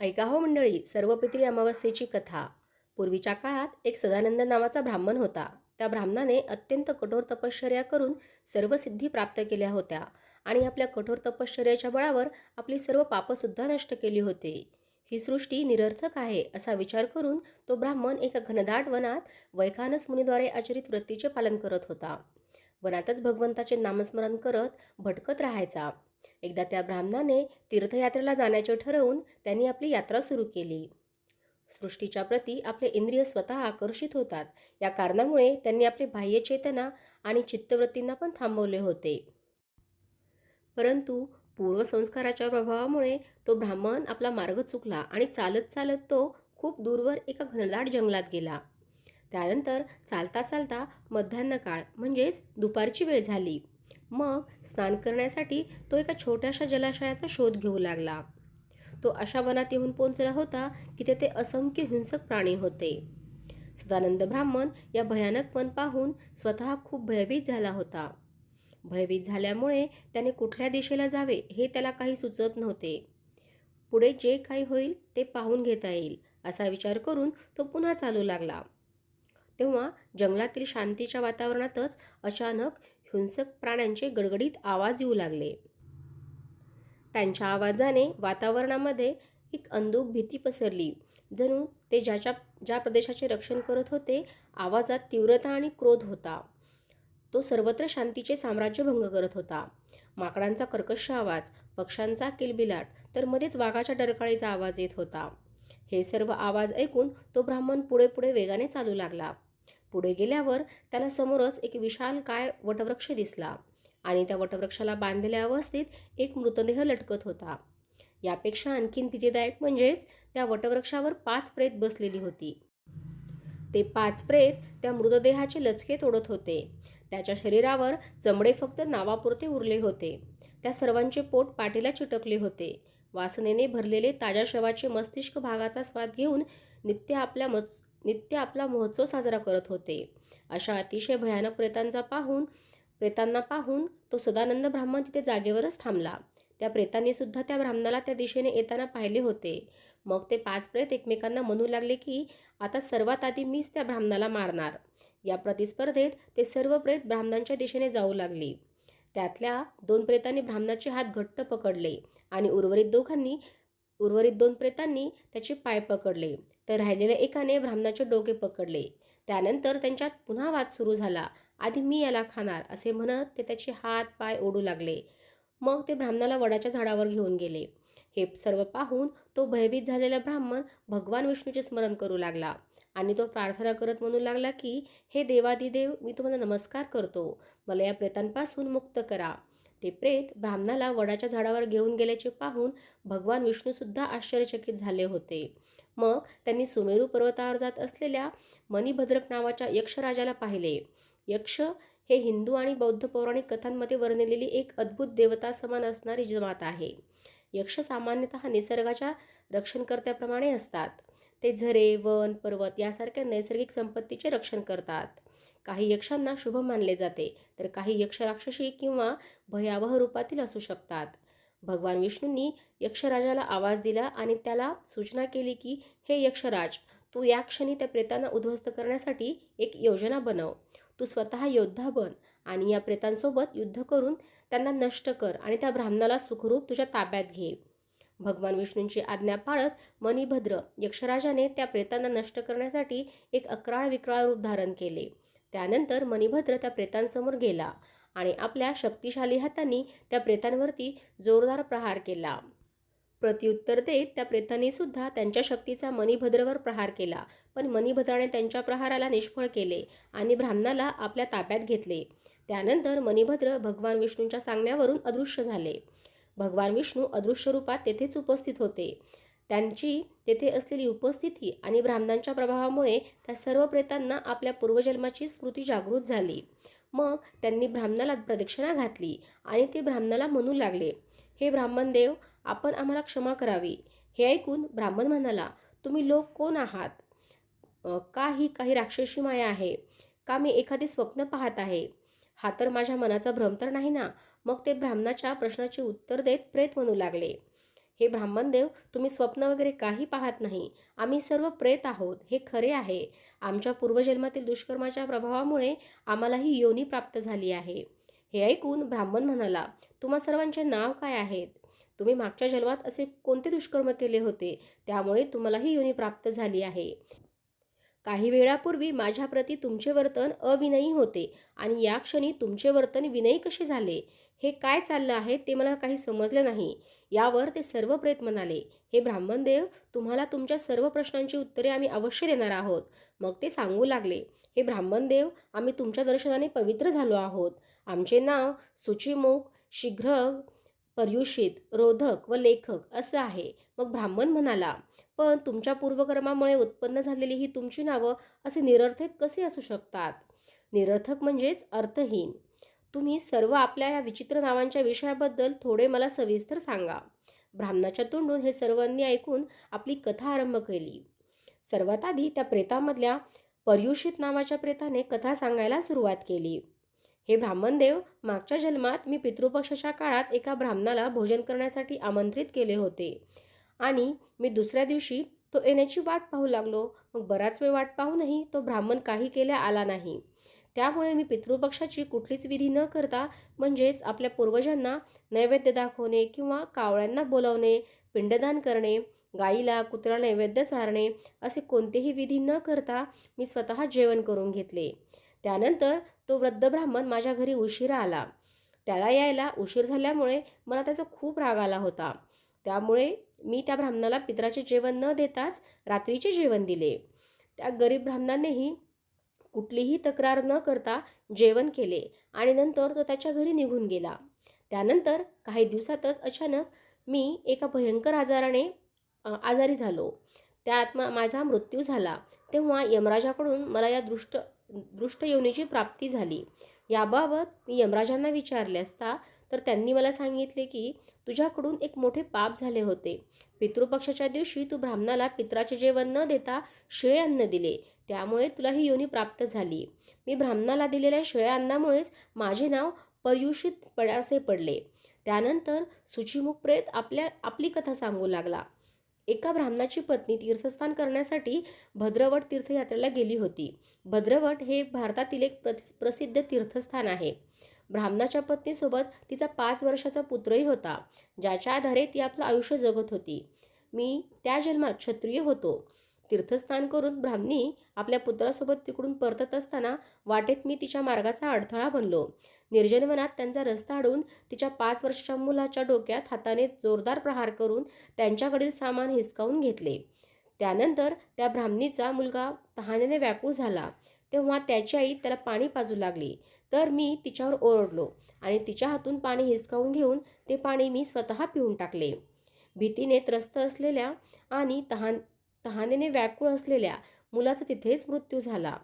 ऐका हो मंडळी सर्वपित्री अमावस्येची कथा. पूर्वीच्या काळात एक सदानंद नावाचा ब्राह्मण होता. त्या ब्राह्मणाने अत्यंत कठोर तपश्चर्या करून सर्व सिद्धी प्राप्त केल्या होत्या आणि आपल्या कठोर तपश्चर्याच्या बळावर आपली सर्व पापंसुद्धा नष्ट केली होती. ही सृष्टी निरर्थक आहे असा विचार करून तो ब्राह्मण एका घनदाट वनात वैखानस मुनीद्वारे आचरित वृत्तीचे पालन करत होता. वनातच भगवंताचे नामस्मरण करत भटकत राहायचा. एकदा त्या ब्राह्मणाने तीर्थयात्रेला जाण्याचे ठरवून त्यांनी आपली यात्रा सुरू केली. सृष्टीच्या प्रती आपले इंद्रिय स्वतः आकर्षित होतात. या कारणामुळे त्यांनी आपली बाह्य चेतना आणि चित्तवृत्तींना पण थांबवले होते. परंतु पूर्वसंस्काराच्या प्रभावामुळे तो ब्राह्मण आपला मार्ग चुकला आणि चालत चालत तो खूप दूरवर एका घनदाट जंगलात गेला. त्यानंतर चालता चालता मध्यान्ह काळ म्हणजेच दुपारची वेळ झाली. मग स्नान करण्यासाठी तो एका छोट्याशा जलाशयाचा शोध घेऊ लागला. तो अशा वनात येऊन पोहोचला होता की तेथे असंख्य हिंसक प्राणी होते. सदानंद ब्राह्मण या भयानक पण पाहून स्वतः खूप भयभीत झाला होता. भयभीत झाल्यामुळे त्याने कुठल्या दिशेला जावे हे त्याला काही सुचत नव्हते. पुढे जे काही होईल ते पाहून घेता येईल असा विचार करून तो पुन्हा चालू लागला. तेव्हा जंगलातील शांतीच्या वातावरणातच अचानक हिंसक प्राण्यांचे गडगडीत आवाज येऊ लागले. त्यांच्या आवाजाने वातावरणामध्ये एक अंधूक भीती पसरली. जणू ते ज्याच्या ज्या प्रदेशाचे रक्षण करत होते आवाजात तीव्रता आणि क्रोध होता. तो सर्वत्र शांतीचे साम्राज्य भंग करत होता. माकडांचा कर्कश आवाज पक्ष्यांचा किलबिलाट तर मध्येच वाघाच्या डरकाळीचा आवाज येत होता. हे सर्व आवाज ऐकून तो ब्राह्मण पुढे पुढे वेगाने चालू लागला. पुढे गेल्यावर त्याला समोरच एक विशाल काय वटवृक्ष दिसला आणि त्या वटवृक्षाला बांधलेल्या अवस्थेत एक मृतदेह लटकत होता. यापेक्षा आणखीन भीतीदायक म्हणजेच त्या वटवृक्षावर पाच प्रेत बसलेली होती. ते पाच प्रेत त्या मृतदेहाचे लचके तोडत होते. त्याच्या शरीरावर चमडे फक्त नावापुरते उरले होते. त्या सर्वांचे पोट पाठीला चिटकले होते. वासनेने भरलेले ताज्या शवाचे मस्तिष्क भागाचा स्वाद घेऊन नित्य आपल्या मत्स नित्य आपला महोत्सव साजरा करत होते. अशा अतिशय भयानक प्रेतांचा पाहून प्रेतांना पाहून तो सदानंद ब्राह्मण तिथे जागेवरच थांबला. त्या प्रेतांनी सुद्धा त्या ब्राह्मणाला त्या दिशेने येताना पाहिले होते. मग ते पाच प्रेत एकमेकांना म्हणू लागले की आता सर्वात आधी मीच त्या ब्राह्मणाला मारणार. या प्रतिस्पर्धेत ते सर्व प्रेत ब्राह्मणांच्या दिशेने जाऊ लागले. त्यातल्या दोन प्रेतांनी ब्राह्मणाचे हात घट्ट पकडले आणि उर्वरित दोघांनी उर्वरित दोन प्रेतांनी त्याचे पाय पकडले. तर राहिलेल्या एकाने ब्राह्मणाचे डोके पकडले. त्यानंतर त्यांच्यात पुन्हा वाद सुरू झाला. आधी मी याला खाणार असे म्हणत ते त्याचे हात पाय ओढू लागले. मग ते ब्राह्मणाला वडाच्या झाडावर घेऊन गेले. हे सर्व पाहून तो भयभीत झालेला ब्राह्मण भगवान विष्णूचे स्मरण करू लागला आणि तो प्रार्थना करत म्हणू लागला की हे देवादिदेव मी तुम्हाला नमस्कार करतो. मला या प्रेतांपासून मुक्त करा. ते प्रेत ब्राह्मणाला वडाच्या झाडावर घेऊन गेल्याचे पाहून भगवान विष्णूसुद्धा आश्चर्यचकित झाले होते. मग त्यांनी सुमेरू पर्वतावर जात असलेल्या मणिभद्रक नावाच्या यक्षराजाला पाहिले. यक्ष हे हिंदू आणि बौद्ध पौराणिक कथांमध्ये वर्णिलेली एक अद्भुत देवता समान असणारी जमात आहे. यक्ष सामान्यतः निसर्गाच्या रक्षणकर्त्याप्रमाणे असतात. ते झरे वन पर्वत यासारख्या नैसर्गिक संपत्तीचे रक्षण करतात. काही यक्षांना शुभ मानले जाते. तर काही यक्ष राक्षसी किंवा भयावह रूपातील असू शकतात. भगवान विष्णूंनी यक्षराजाला आवाज दिला आणि त्याला सूचना केली की हे यक्षराज तू या क्षणी त्या प्रेतांना उद्ध्वस्त करण्यासाठी एक योजना बनव. तू स्वतः योद्धा बन आणि या प्रेतांसोबत युद्ध करून त्यांना नष्ट कर आणि त्या ब्राह्मणाला सुखरूप तुझ्या ताब्यात घे भगवान विष्णूंची आज्ञा पाळत मणिभद्र यक्षराजाने त्या प्रेतांना नष्ट करण्यासाठी एक अकराळ विक्राळ रूप धारण केले. त्यानंतर मणिभद्र त्या प्रेतांसमोर गेला आणि आपल्या शक्तिशाली हातांनी त्या प्रेतांवरती जोरदार प्रहार केला. प्रत्युत्तर देत त्या प्रेतांनी सुद्धा त्यांच्या शक्तीचा मणिभद्रवर प्रहार केला. पण मणिभद्राने त्यांच्या प्रहाराला निष्फळ केले आणि ब्राह्मणाला आपल्या ताब्यात घेतले. त्यानंतर मणिभद्र भगवान विष्णूंच्या सांगण्यावरून अदृश्य झाले. भगवान विष्णू अदृश्य रूपात तेथेच उपस्थित होते. त्यांची तेथे असलेली उपस्थिती आणि ब्राह्मणांच्या प्रभावामुळे त्या सर्व प्रेतांना आपल्या पूर्वजन्माची स्मृती जागृत झाली. मग त्यांनी ब्राह्मणाला प्रदक्षिणा घातली आणि ते ब्राह्मणाला म्हणू लागले हे ब्राह्मण देव आपण आम्हाला क्षमा करावी. हे ऐकून ब्राह्मण म्हणाला तुम्ही लोक कोण आहात? का ही काही राक्षसी माया आहे? का मी एखादे स्वप्न पाहत आहे? हा तर माझ्या मनाचा भ्रम तर नाही ना? मग ते ब्राह्मणाच्या प्रश्नाचे उत्तर देत प्रेत म्हणू लागले. हे ब्राह्मणदेव तुम्ही स्वप्न वगैरे काही पाहत नाही. आम्ही सर्व प्रेत आहोत. हे खरे आहे. आमच्या पूर्वजन्मातील दुष्कर्माच्या प्रभावामुळे आम्हाला ही योनी प्राप्त झाली आहे. हे ऐकून ब्राह्मण म्हणाला तुम्हा सर्वांचे नाव काय आहेत? तुम्ही मागच्या जन्मात असे कोणते दुष्कर्म केले होते? त्यामुळे तुम्हाला ही योनी प्राप्त झाली आहे. काही वेळापूर्वी माझ्याप्रती तुमचे वर्तन अविनयी होते आणि या क्षणी तुमचे वर्तन विनयी कसे झाले? हे काय चाललं आहे ते मला काही समजलं नाही. यावर ते सर्व प्रेत म्हणाले. हे ब्राह्मणदेव तुम्हाला तुमच्या सर्व प्रश्नांची उत्तरे आम्ही अवश्य देणार आहोत. मग ते सांगू लागले. हे ब्राह्मणदेव आम्ही तुमच्या दर्शनाने पवित्र झालो आहोत. आमचे नाव सुचिमुख शीघ्र पर्युषित रोधक व लेखक असं आहे. मग ब्राह्मण म्हणाला पण तुमच्या पूर्वकर्मामुळे उत्पन्न झालेली ही तुमची नावं असे निरर्थक कसे असू शकतात? निरर्थक म्हणजेच अर्थहीन. तुम्ही सर्व आपल्या या विचित्र नावांच्या विषयाबद्दल थोडे मला सविस्तर सांगा. ब्राह्मणाच्या तोंडून हे सर्वांनी ऐकून आपली कथा आरंभ केली. सर्वात आधी त्या प्रेतामधल्या पर्युषित नावाच्या प्रेताने कथा सांगायला सुरुवात केली. हे ब्राह्मणदेव मागच्या जन्मात मी पितृपक्षाच्या काळात एका ब्राह्मणाला भोजन करण्यासाठी आमंत्रित केले होते. आणि मी दुसऱ्या दिवशी तो येण्याची वाट पाहू लागलो. मग बराच वेळ वाट पाहूनही तो ब्राह्मण काही केल्या आला नाही. त्यामुळे मी पितृपक्षाची कुठलीच विधी न करता म्हणजेच आपल्या पूर्वजांना नैवेद्य दाखवणे किंवा कावळ्यांना बोलावणे पिंडदान करणे गाईला कुत्रा नैवेद्य चारणे असे कोणतेही विधी न करता मी स्वतः जेवण करून घेतले. त्यानंतर तो वृद्ध ब्राह्मण माझ्या घरी उशिरा आला. त्याला यायला उशीर झाल्यामुळे मला त्याचा खूप राग आला होता. त्यामुळे मी त्या ब्राह्मणाला पित्राचे जेवण न देताच रात्रीचे जेवण दिले. त्या गरीब ब्राह्मणानेही कुठलीही तक्रार न करता जेवण केले आणि नंतर तो त्याच्या घरी निघून गेला. त्यानंतर काही दिवसातच अचानक मी एका भयंकर आजाराने आजारी झालो. त्यात मा माझा मृत्यू झाला. तेव्हा यमराजाकडून मला या दृष्ट दृष्ट योनीची प्राप्ती झाली. याबाबत मी यमराजांना विचारले असता तर त्यांनी मला सांगितले की तुझ्याकडून एक मोठे पाप झाले होते. पितृपक्षाच्या दिवशी तू ब्राह्मणाला पित्राचे जेवण न देता शिळे अन्न दिले. त्यामुळे तुला ही योनी प्राप्त झाली. मी ब्राह्मणाला दिलेल्या शिळ्या अन्नामुळेच माझे नाव पर्युषित पडासे पडले. त्यानंतर सुचिमुख प्रेत आपल्या आपली कथा सांगू लागला. एका ब्राह्मणाची पत्नी तीर्थस्थान करण्यासाठी भद्रवट तीर्थयात्रेला गेली होती. भद्रवट हे भारतातील एक प्रसिद्ध तीर्थस्थान आहे. ब्राह्मणाच्या पत्नीसोबत तिचा पाच वर्षाचा पुत्रही होता ज्याच्या आधारे ती आपलं आयुष्य जगत होती. मी त्या जन्मात क्षत्रिय होतो. तीर्थस्नान करून ब्राह्मणी आपल्या पुत्रासोबत तिकडून परतत असताना वाटेत मी तिच्या मार्गाचा अडथळा बनलो. निर्जनवनात त्यांचा रस्ता अडवून तिच्या पाच वर्षाच्या मुलाच्या डोक्यात हाताने जोरदार प्रहार करून त्यांच्याकडील सामान हिसकावून घेतले. त्यानंतर त्या ब्राह्मणीचा मुलगा तहाण्याने व्याकुळ झाला. तेव्हा त्याची आई त्याला पाणी पाजू लागली. तर मी तिच्यावर ओरडलो आणि तिच्या हातून पाणी हिसकावून घेऊन ते पाणी मी स्वतः पिऊन टाकले. भीतीने त्रस्त असलेल्या आणि तहान तहानेने व्याकुळ असलेल्या मुलाचा तिथेच मृत्यू झाला.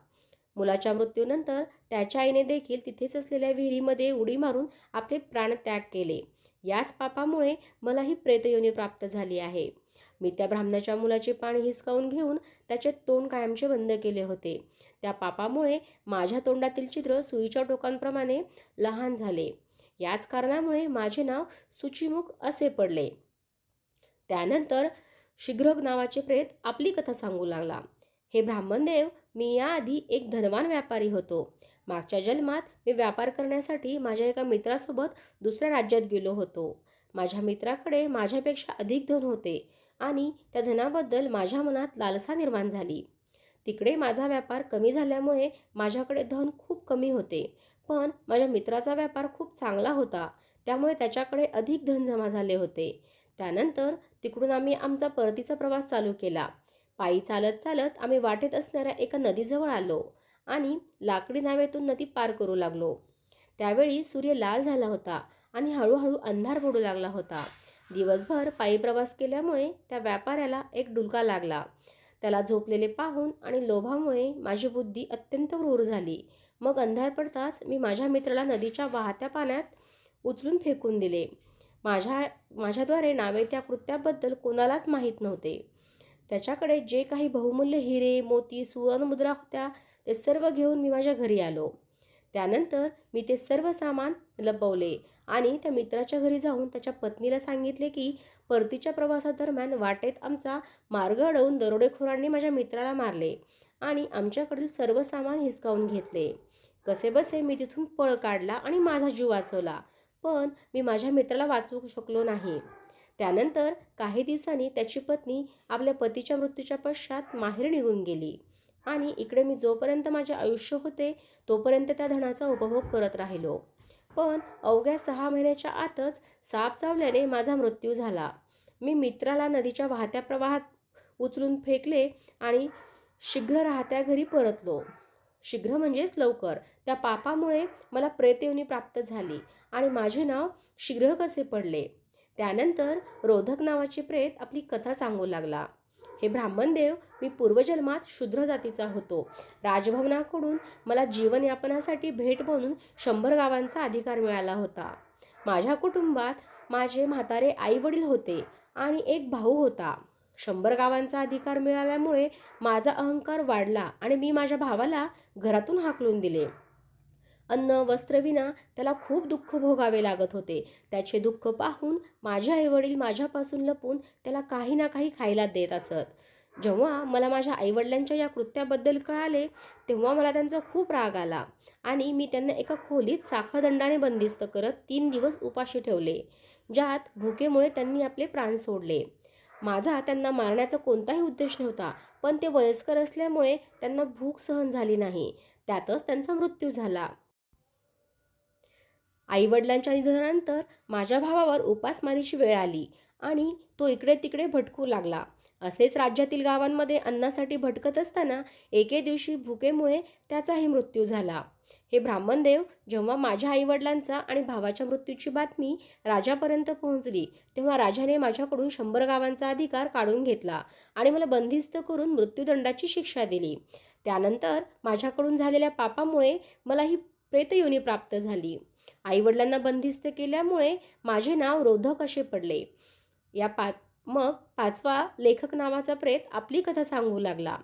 मुलाच्या मृत्यूनंतर त्याच्या आईने देखील तिथेच असलेल्या विहिरीमध्ये उडी मारून आपले प्राणत्याग केले. याच पापामुळे मला ही प्रेतयोनी प्राप्त झाली आहे. मी त्या ब्राह्मणाच्या मुलाचे पाणी हिसकावून घेऊन त्याचे तोंड कायमचे बंद केले होते. त्या पापामुळे माझ्या तोंडातील चित्र सुईच्या टोकांप्रमाणे लहान झाले. याच कारणामुळे माझे नाव सुचिमुख असे पडले. त्यानंतर शीघ्रग नावाचे प्रेत आपली कथा सांगू लागला. हे ब्राह्मणदेव मी याआधी एक धनवान व्यापारी होतो. मागच्या जन्मात मी व्यापार करण्यासाठी माझ्या एका मित्रासोबत दुसऱ्या राज्यात गेलो होतो. माझ्या मित्राकडे माझ्यापेक्षा अधिक धन होते आणि त्या धनाबद्दल माझ्या मनात लालसा निर्माण झाली. तिकडे माझा व्यापार कमी झाल्यामुळे माझ्याकडे धन खूप कमी होते. पण माझ्या मित्राचा व्यापार खूप चांगला होता. त्यामुळे त्याच्याकडे अधिक धन जमा झाले होते. त्यानंतर तिकडून आम्ही आमचा परतीचा प्रवास चालू केला. पायी चालत चालत आम्ही वाटेत असणाऱ्या एका नदीजवळ आलो आणि लाकडी नावेतून नदी पार करू लागलो. त्यावेळी सूर्य लाल झाला होता आणि हळूहळू अंधार पडू लागला होता. दिवसभर पायी प्रवास केल्यामुळे त्या व्यापाऱ्याला एक डुलका लागला. त्याला झोपलेले पाहून आणि लोभामुळे माझी बुद्धी अत्यंत क्रूर झाली. मग अंधार पडताच मी माझ्या मित्राला नदीच्या वाहत्या पाण्यात उचलून फेकून दिले. माझ्या माझ्याद्वारे नावे त्या कृत्याबद्दल कोणालाच माहीत नव्हते. त्याच्याकडे जे काही बहुमूल्य हिरे मोती सुवर्णमुद्रा होत्या ते सर्व घेऊन मी माझ्या घरी आलो. त्यानंतर मी ते सर्व सामान लपवले आणि त्या मित्राच्या घरी जाऊन त्याच्या पत्नीला सांगितले की परतीच्या प्रवासादरम्यान वाटेत आमचा मार्ग अडवून दरोडेखोरांनी माझ्या मित्राला मारले आणि आमच्याकडील सर्व सामान हिसकावून घेतले. कसे बसे मी तिथून पळ काढला आणि माझा जीव वाचवला पण मी माझ्या मित्राला वाचवू शकलो नाही. त्यानंतर काही दिवसांनी त्याची पत्नी आपल्या पतीच्या मृत्यूच्या पश्चात माहेर निघून गेली आणि इकडे मी जोपर्यंत माझे आयुष्य होते तोपर्यंत त्या धनाचा उपभोग करत राहिलो. पण अवघ्या सहा महिन्याच्या आतच साप चावल्याने माझा मृत्यू झाला. मी मित्राला नदीच्या वाहत्या प्रवाहात उचलून फेकले आणि शीघ्र राहत्या घरी परतलो. शीघ्र म्हणजेच लवकर. त्या पापामुळे मला प्रेतयोनी प्राप्त झाली आणि माझे नाव शीघ्र कसे पडले? त्यानंतर रोधक नावाचे प्रेत आपली कथा सांगू लागला. हे ब्राह्मणदेव मी पूर्वजन्मात शूद्र जातीचा होतो. राजभवनाकडून मला जीवनयापनासाठी भेट म्हणून शंभर गावांचा अधिकार मिळाला होता. माझ्या कुटुंबात माझे म्हातारे आई वडील होते आणि एक भाऊ होता. शंभर गावांचा अधिकार मिळाल्यामुळे माझा अहंकार वाढला आणि मी माझ्या भावाला घरातून हाकलून दिले. अन्न वस्त्रविना त्याला खूप दुःख भोगावे लागत होते. त्याचे दुःख पाहून माझे आईवडील माझ्यापासून लपून त्याला काही ना काही खायला देत असत. जेव्हा मला माझ्या आईवडिलांच्या या कृत्याबद्दल कळाले तेव्हा मला त्यांचा खूप राग आला आणि मी त्यांना एका खोलीत साखळदंडाने बंदिस्त करत तीन दिवस उपाशी ठेवले ज्यात भुकेमुळे त्यांनी आपले प्राण सोडले. माझा त्यांना मारण्याचा कोणताही उद्देश नव्हता पण ते वयस्कर असल्यामुळे त्यांना भूक सहन झाली नाही. त्यातच त्यांचा मृत्यू झाला. आईवडिलांच्या निधनानंतर माझ्या भावावर उपासमारीची वेळ आली आणि तो इकडे तिकडे भटकू लागला. असेच राज्यातील गावांमध्ये अन्नासाठी भटकत असताना एके दिवशी भुकेमुळे त्याचाही मृत्यू झाला. हे ब्राह्मणदेव जेव्हा माझ्या आईवडिलांचा आणि भावाच्या मृत्यूची बातमी राजापर्यंत पोहोचली तेव्हा राजाने माझ्याकडून शंभर गावांचा अधिकार काढून घेतला आणि मला बंदिस्त करून मृत्यूदंडाची शिक्षा दिली. त्यानंतर माझ्याकडून झालेल्या पापामुळे मला ही प्रेतयोनी प्राप्त झाली. आईवडिलांना बंदिस्त केल्यामुळे माझे नाव रोधक असे पडले. या पा मग पाचवा लेखक नावाचा प्रेत आपली कथा सांगू लागला.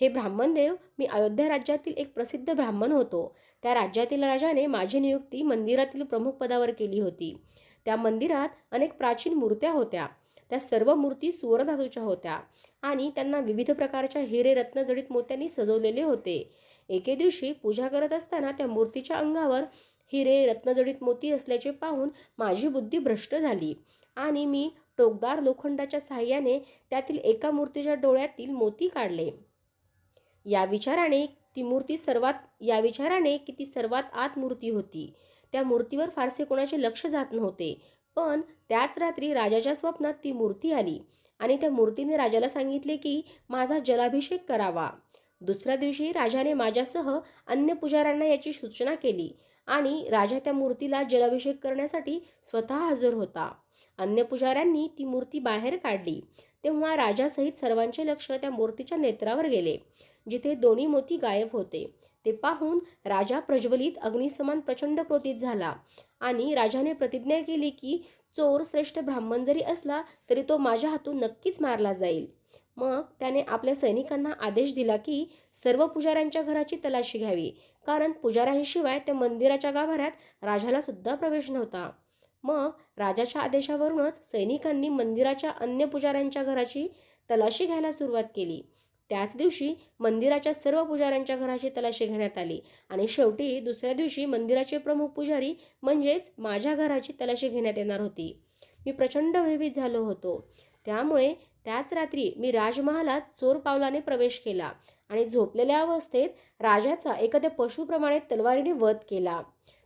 हे ब्राह्मणदेव मी अयोध्या राज्यातील एक प्रसिद्ध ब्राह्मण होतो. त्या राज्यातील राजाने माझी नियुक्ती मंदिरातील प्रमुख पदावर केली होती. त्या मंदिरात अनेक प्राचीन मूर्त्या होत्या. त्या सर्व मूर्ती सुवर्णधातूच्या होत्या आणि त्यांना विविध प्रकारच्या हिरे रत्नजडित मोत्यांनी सजवलेले होते. एके दिवशी पूजा करत असताना त्या मूर्तीच्या अंगावर हिरे रत्नजडीत मोती असल्याचे पाहून माझी बुद्धी भ्रष्ट झाली. आणि मी टोकदार लोखंडाच्या साह्याने त्यातील एका मूर्तीच्या डोळ्यातील मोती काढले. या विचाराने ती मूर्ती सर्वात या विचाराने की ती सर्वात आत मूर्ती होती. त्या मूर्तीवर फारसे कोणाचे लक्ष जात नव्हते. पण त्याच रात्री राजाच्या स्वप्नात ती मूर्ती आली आणि त्या मूर्तीने राजाला सांगितले की माझा जलाभिषेक करावा. दुसऱ्या दिवशी राजाने माझ्यासह अन्य पुजाऱ्यांना याची सूचना केली. आणि राजा त्या मूर्तीला जलाभिषेक करण्यासाठी स्वतः हजर होता. अन्य पुजाऱ्यांनी ती मूर्ती बाहेर काढली. तेव्हा राजासहित सर्वांचे लक्ष त्या मूर्तीच्या नेत्रावर गेले. जिथे दोन्ही मोती गायब होते. ते पाहून राजा प्रज्वलित अग्निसमान प्रचंड क्रोधित झाला आणि राजाने प्रतिज्ञा केली की चोर श्रेष्ठ ब्राह्मण जरी असला तरी तो माझ्या हातून नक्कीच मारला जाईल. मग त्याने आपल्या सैनिकांना आदेश दिला की सर्व पुजाऱ्यांच्या घराची तलाशी घ्यावी. कारण पुजाऱ्यांशिवाय त्या मंदिराच्या गाभाऱ्यात राजाला सुद्धा प्रवेश नव्हता. मग राजाच्या आदेशावरूनच सैनिकांनी मंदिराच्या अन्य पुजाऱ्यांच्या घराची तलाशी घ्यायला सुरुवात केली. त्याच दिवशी मंदिराच्या सर्व पुजाऱ्यांच्या घराची तलाशी घेण्यात आली आणि शेवटी दुसऱ्या दिवशी मंदिराचे प्रमुख पुजारी म्हणजेच माझ्या घराची तलाशी घेण्यात येणार होती. मी प्रचंड भयभीत झालो होतो. त्यामुळे त्याच रात्री मी राजमहालात चोर पावलाने प्रवेश केला आणि झोपलेल्या अवस्थेत राजाचा एखाद्या पशुप्रमाणे तलवारीने वध केला.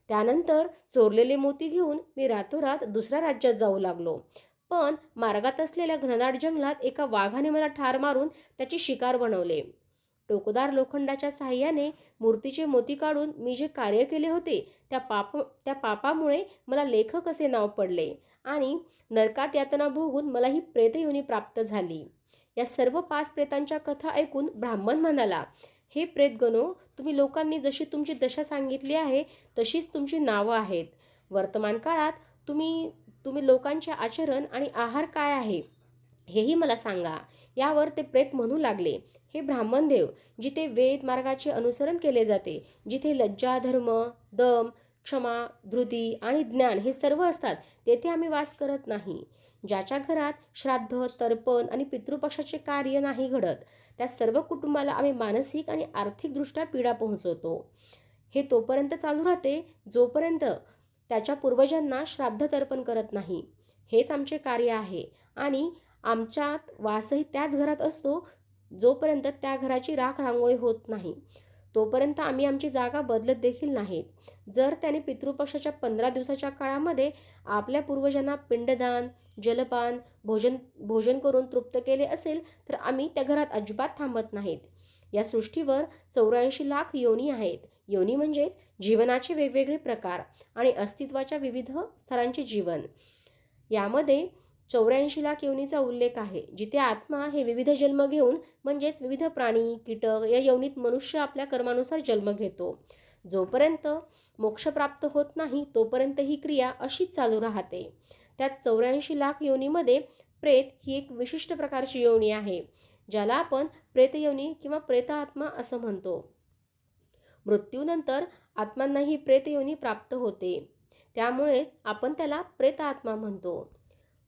त्यानंतर चोरलेले मोती घेऊन मी रातोरात दुसऱ्या राज्यात जाऊ लागलो. पण मार्गात असलेल्या घनदाट जंगलात एका वाघाने मला ठार मारून त्याची शिकार बनवले. टोकदार लोखंडाच्या साह्याने मूर्तीचे मोती काढून मी जे कार्य केले होते त्या पाप त्या पापामुळे मला लेखक असे नाव पडले आणि नरकात यातना भोगून मला ही प्रेतयोनी प्राप्त झाली. या सर्व पाच प्रेतांच्या कथा ऐकून ब्राह्मण म्हणाला हे प्रेतगणो तुम्ही लोकांनी जशी तुमची दशा सांगितली आहे तशीच तुमची नावं आहेत. वर्तमान काळात तुम्ही तुम्ही लोकांचे आचरण आणि आहार काय आहे हेही मला सांगा. यावर ते प्रेत म्हणू लागले. हे ब्राह्मणदेव जिथे वेद मार्गाचे अनुसरण केले जाते जिथे लज्जा धर्म दम क्षमा धृती आणि ज्ञान हे सर्व असतात तेथे आम्ही वास करत नाही. ज्याच्या घरात श्राद्ध तर्पण आणि पितृपक्षाचे कार्य नाही घडत त्या सर्व कुटुंबाला आम्ही मानसिक आणि आर्थिकदृष्ट्या पीडा पोहोचवतो. हे तोपर्यंत चालू राहते जोपर्यंत त्याच्या पूर्वजांना श्राद्ध तर्पण करत नाही. हेच आमचे कार्य आहे आणि आमच्यात वासही त्याच घरात असतो जोपर्यंत त्या घराची राख रांगोळी होत नाही तोपर्यंत आम्ही आमची जागा बदलत देखील नाहीत. जर त्याने पितृपक्षाच्या पंधरा दिवसाच्या काळामध्ये आपल्या पूर्वजांना पिंडदान जलपान भोजन भोजन करून तृप्त केले असेल तर आम्ही त्या घरात अजिबात थांबत नाहीत. या सृष्टीवर चौऱ्याऐंशी लाख योनी आहेत. योनी म्हणजेच जीवनाचे वेगवेगळे प्रकार आणि अस्तित्वाच्या विविध स्तरांचे जीवन. यामध्ये चौऱ्याऐंशी लाख योनीचा उल्लेख आहे जिथे आत्मा हे विविध जन्म घेऊन म्हणजेच विविध प्राणी कीटक या योनीत मनुष्य आपल्या कर्मानुसार जन्म घेतो. जोपर्यंत मोक्ष प्राप्त होत नाही तोपर्यंत ही क्रिया अशीच चालू राहते. त्यात चौऱ्याऐंशी लाख योनीमध्ये प्रेत ही एक विशिष्ट प्रकारची योनी आहे ज्याला आपण प्रेतयोनी किंवा प्रेतात्मा असं म्हणतो. मृत्यूनंतर आत्मांना ही प्रेतयोनी प्राप्त होते. त्यामुळेच आपण त्याला प्रेतात्मा म्हणतो.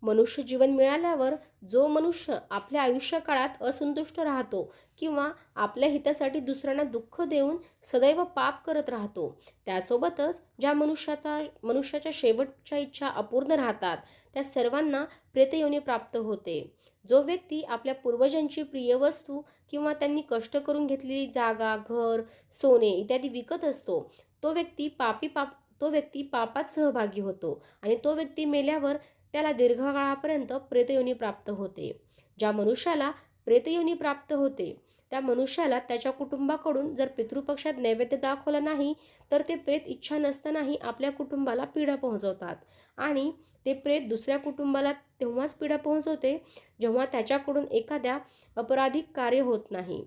मनुष्य जीवन मिळाल्यावर जो मनुष्य आपल्या आयुष्य काळात असंतुष्ट राहतो किंवा आपल्या हितासाठी दुसऱ्यांना दुःख देऊन सदैव पाप करत राहतो त्यासोबतच ज्या मनुष्याचा मनुष्याच्या शेवटच्या इच्छा अपूर्ण राहतात त्या सर्वांना प्रेतयोनी प्राप्त होते. जो व्यक्ती आपल्या पूर्वजांची प्रिय वस्तू किंवा त्यांनी कष्ट करून घेतलेली जागा घर सोने इत्यादी विकत असतो तो व्यक्ती पापी पाप तो व्यक्ती पापात सहभागी होतो आणि तो व्यक्ती मेल्यावर त्याला दीर्घकाळापर्यंत प्रेतयोनी प्राप्त होते. ज्या मनुष्याला प्रेतयोनी प्राप्त होते त्या मनुष्याला त्याच्या कुटुंबाकडून जर पितृपक्षात नैवेद्य दाखवला नाही तर ते प्रेत इच्छा नसतानाही आपल्या कुटुंबाला पीडा पोहोचवतात. आणि ते प्रेत दुसऱ्या कुटुंबाला तेव्हाच पीडा पोहोचवते जेव्हा त्याच्याकडून एखाद्या अपराधिक कार्य होत नाही.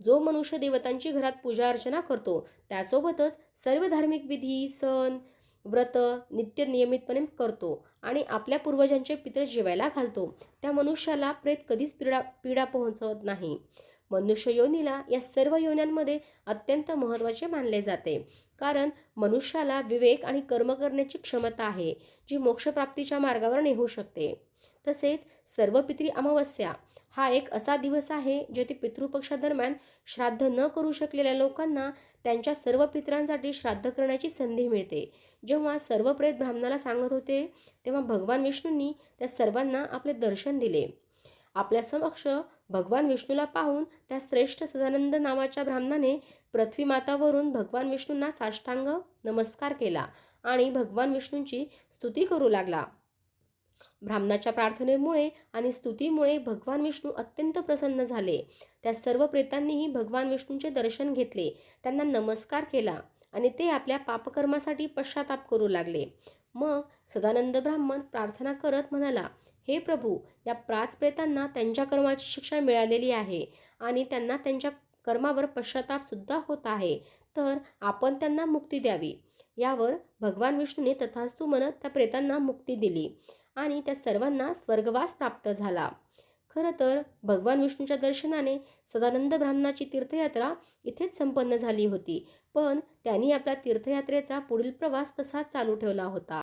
जो मनुष्य देवतांची घरात पूजा अर्चना करतो त्यासोबतच सर्व धार्मिक विधी सण व्रत नित्य नियमितपणे करतो. आणि आपल्या पूर्वजांचे पित्र जेवायला घालतो. त्या मनुष्याला प्रेत कधीच पीडा पीडा पोहोचवत नाही. मनुष्य योनीला या सर्व योन्यांमध्ये अत्यंत महत्त्वाचे मानले जाते. कारण मनुष्याला विवेक आणि कर्म करण्याची क्षमता आहे जी मोक्षप्राप्तीच्या मार्गावर नेहू शकते. तसेच सर्व पित्री अमावस्या हा एक असा दिवस आहे जेथे पितृपक्षादरम्यान श्राद्ध न करू शकलेल्या लोकांना त्यांच्या सर्व पित्रांसाठी श्राद्ध करण्याची संधी मिळते. जेव्हा सर्व प्रेत ब्राह्मणाला सांगत होते तेव्हा भगवान विष्णूंनी त्या सर्वांना आपले दर्शन दिले. आपल्या समक्ष भगवान विष्णूला पाहून त्या श्रेष्ठ सदानंद नावाच्या ब्राह्मणाने पृथ्वी मातावरून भगवान विष्णूंना साष्टांग नमस्कार केला आणि भगवान विष्णूंची स्तुती करू लागला. ब्राह्मणाच्या प्रार्थनेमुळे आणि स्तुतीमुळे भगवान विष्णू अत्यंत प्रसन्न झाले. त्या सर्व प्रेतांनीही भगवान विष्णूंचे दर्शन घेतले. त्यांना नमस्कार केला आणि ते आपल्या पापकर्मासाठी पश्चाताप करू लागले. मग सदानंद ब्राह्मण प्रार्थना करत म्हणाला हे प्रभू या प्राच प्रेतांना त्यांच्या कर्माची शिक्षा मिळालेली आहे आणि त्यांना त्यांच्या कर्मावर पश्चाताप सुद्धा होत आहे. तर आपण त्यांना मुक्ती द्यावी. यावर भगवान विष्णूने तथास्तू म्हणत त्या प्रेतांना मुक्ती दिली. आणि त्या सर्वांना स्वर्गवास प्राप्त झाला. खरं तर भगवान विष्णूच्या दर्शनाने सदानंद ब्राह्मणाची तीर्थयात्रा इथेच संपन्न झाली होती. पण त्यांनी आपल्या तीर्थयात्रेचा पुढील प्रवास तसाच चालू ठेवला होता.